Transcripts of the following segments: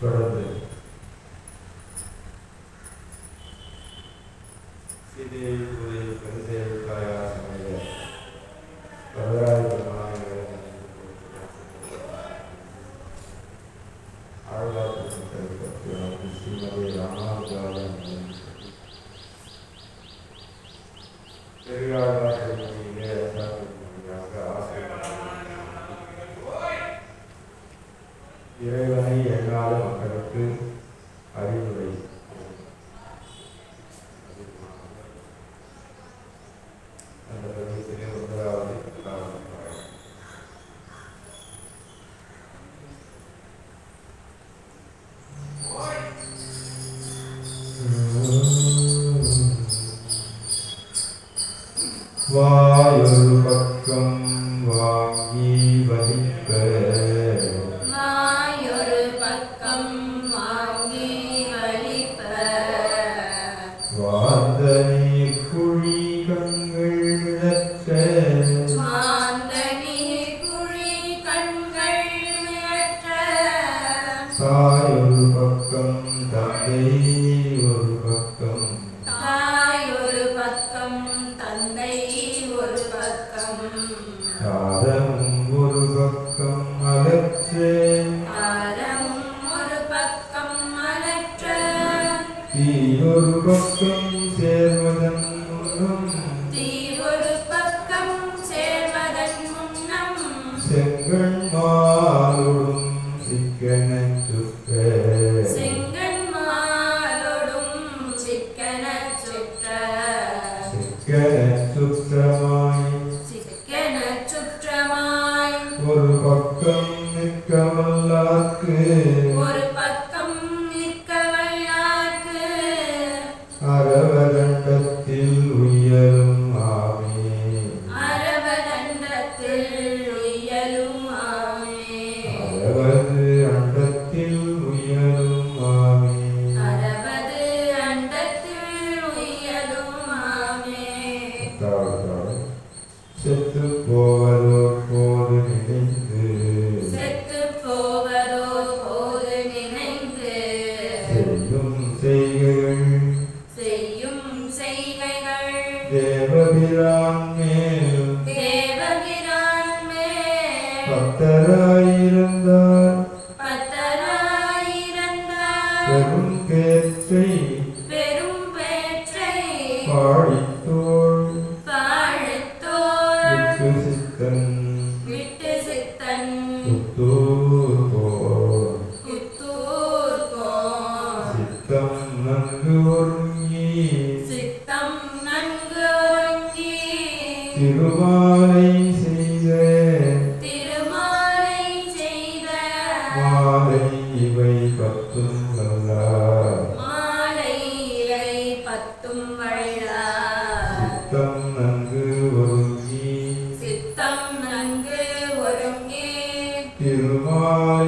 தொடர்பு சீதையை உதவி பெருந்தேவுக்காய் ஆசைய வரலாறு பெருமாள் ஆழ்வார் திருமணத்தை பற்றி சீமதி ராமா 嗯 தீயொரு பக்கம் சேர்வதன் முன்னும் தீயொரு பக்கம் சேர்வதன் முன்னம் செங்கண்மாலோடும் சிக்கன சுற்ற செங்கண்மாலோடும் சிக்கன சுற்ற சிக்கன சுற்ற தாழ்த்தால் செத்து போவதோ போது நினைந்து. செத்து போவதோ போது நினைந்து. செய்யும் செய்கைகள் செய்யும் செய்கைகள். தேவபிரான் மேல். பக்தராயிருந்தார் சித்தன் விட்டு சித்தன் புத்தூர் போர் புத்தூர் போர் திருவாலை செய்த Oh.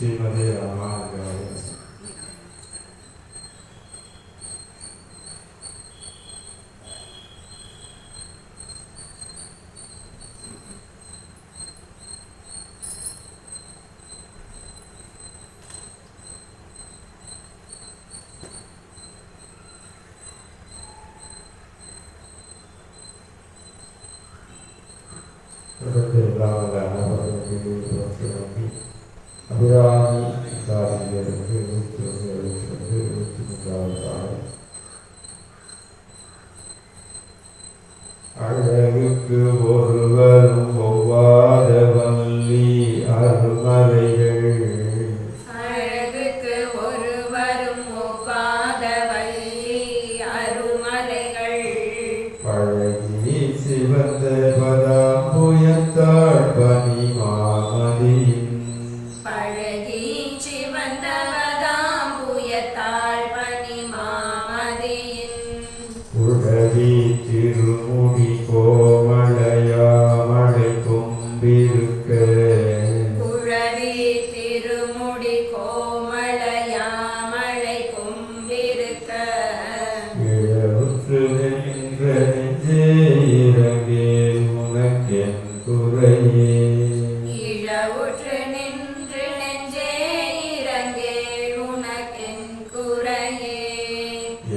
这个这个，妈了个。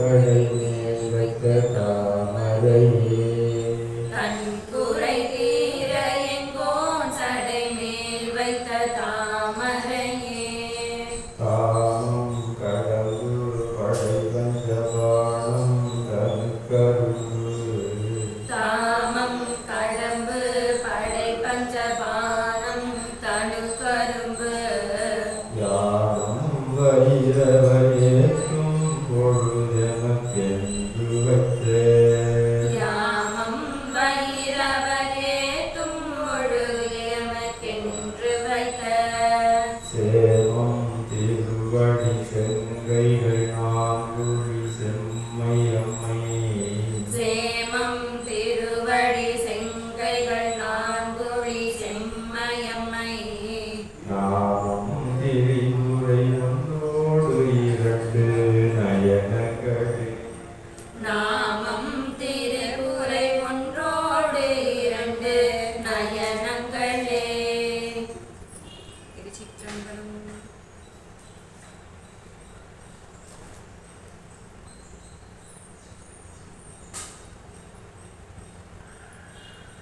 对。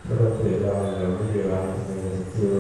grazie a tutti.